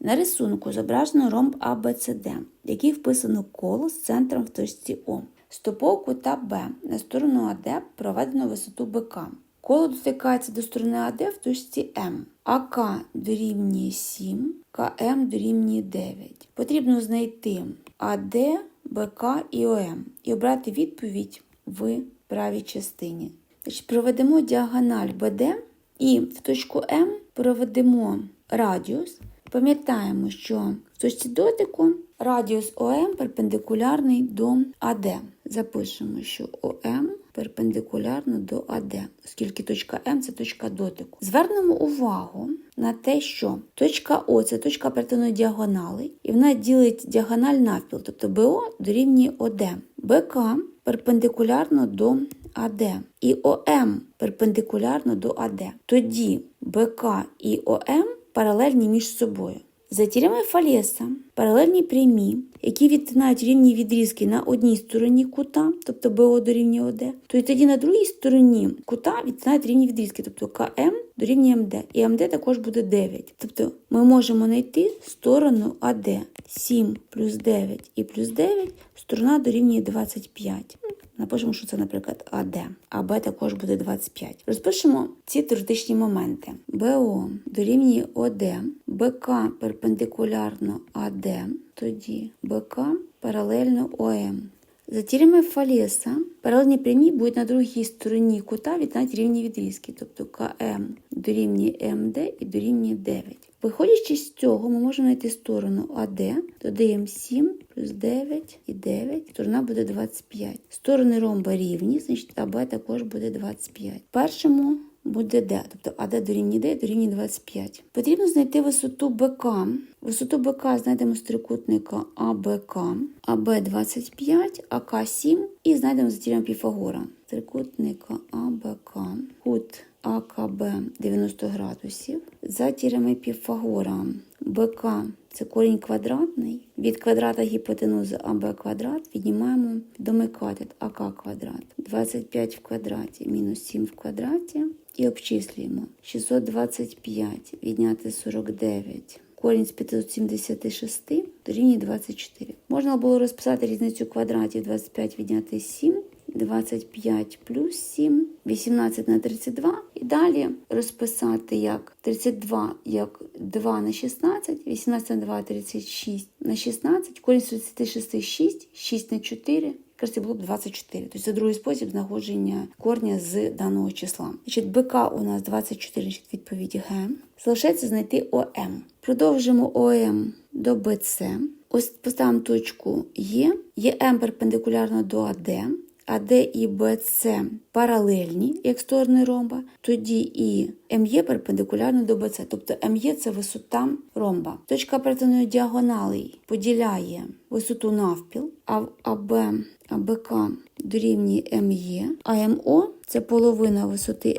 На рисунку зображено ромб ABCD, який вписано коло з центром в точці О. Стопов кута Б на сторону АД проведено висоту БК. Коло дотикається до сторони АД в точці М. АК дорівнює 7, КМ дорівнює 9. Потрібно знайти АД, БК і ОМ і обрати відповідь в правій частині. Проведемо діагональ БД і в точку М проведемо радіус. Пам'ятаємо, що в точці дотику радіус ОМ перпендикулярний до АД. Запишемо, що ОМ перпендикулярно до АД, оскільки точка М це точка дотику. Звернемо увагу на те, що точка О це точка перетину діагонали, і вона ділить діагональ навпіл, тобто БО дорівнює ОД. БК перпендикулярно до АД і ОМ перпендикулярно до АД. Тоді БК і ОМ паралельні між собою. За теоремою Фалеса паралельні прямі, які відтинають рівні відрізки на одній стороні кута, тобто БО дорівнює ОД, то і тоді на другій стороні кута відтинають рівні відрізки, тобто КМ дорівнює МД. І МД також буде 9. Тобто ми можемо знайти сторону АД 7 плюс 9 і плюс 9, сторона дорівнює 25. Напишемо, що це, наприклад, АД, а Б також буде 25. Розпишемо ці теоретичні моменти. БО дорівнює ОД, БК перпендикулярно АД, тоді БК паралельно ОМ. За теоремою Фалеса паралельні прямі будуть на другій стороні кута відтинати рівні відрізки, тобто КМ дорівнює МД і дорівнює 9. Виходячи з цього, ми можемо знайти сторону АД, додаємо 7 плюс 9 і 9, сторона буде 25. Сторони ромба рівні, значить АБ також буде 25. Першому буде D, тобто АД дорівнює D дорівнює 25. Потрібно знайти висоту БК. Висоту БК знайдемо з трикутника АБК, АБ 25, АК 7 і знайдемо за теоремою Піфагора. Трикутника АБК, кут АКБ 90 градусів. За теоремою Піфагора БК це корінь квадратний. Від квадрата гіпотенузи АБ квадрат віднімаємо домикатет АК квадрат. 25 в квадраті мінус 7 в квадраті. І обчислюємо. 625 відняти 49. Корінь з 576 дорівнює 24. Можна було розписати різницю квадратів 25 відняти 7. 25 плюс 7, 18 на 32. І далі розписати як 32 як 2 на 16, 18 на 2 36 на 16, корінь з 36 6, 6 на 4. Якраз це було б 24. Тобто це другий спосіб знаходження корня з даного числа. Значить, БК у нас 24, значить відповідь Г. Залишається знайти ОМ. Продовжимо ОМ до БЦ. Ось поставимо точку Е. ЄМ перпендикулярно до АД. АД і БЦ паралельні, як сторони ромба, тоді і МЄ перпендикулярно до БЦ, тобто МЄ це висота ромба. Точка перетину діагоналей поділяє висоту навпіл, а АБ, АБК дорівнює МЄ, а МО це половина висоти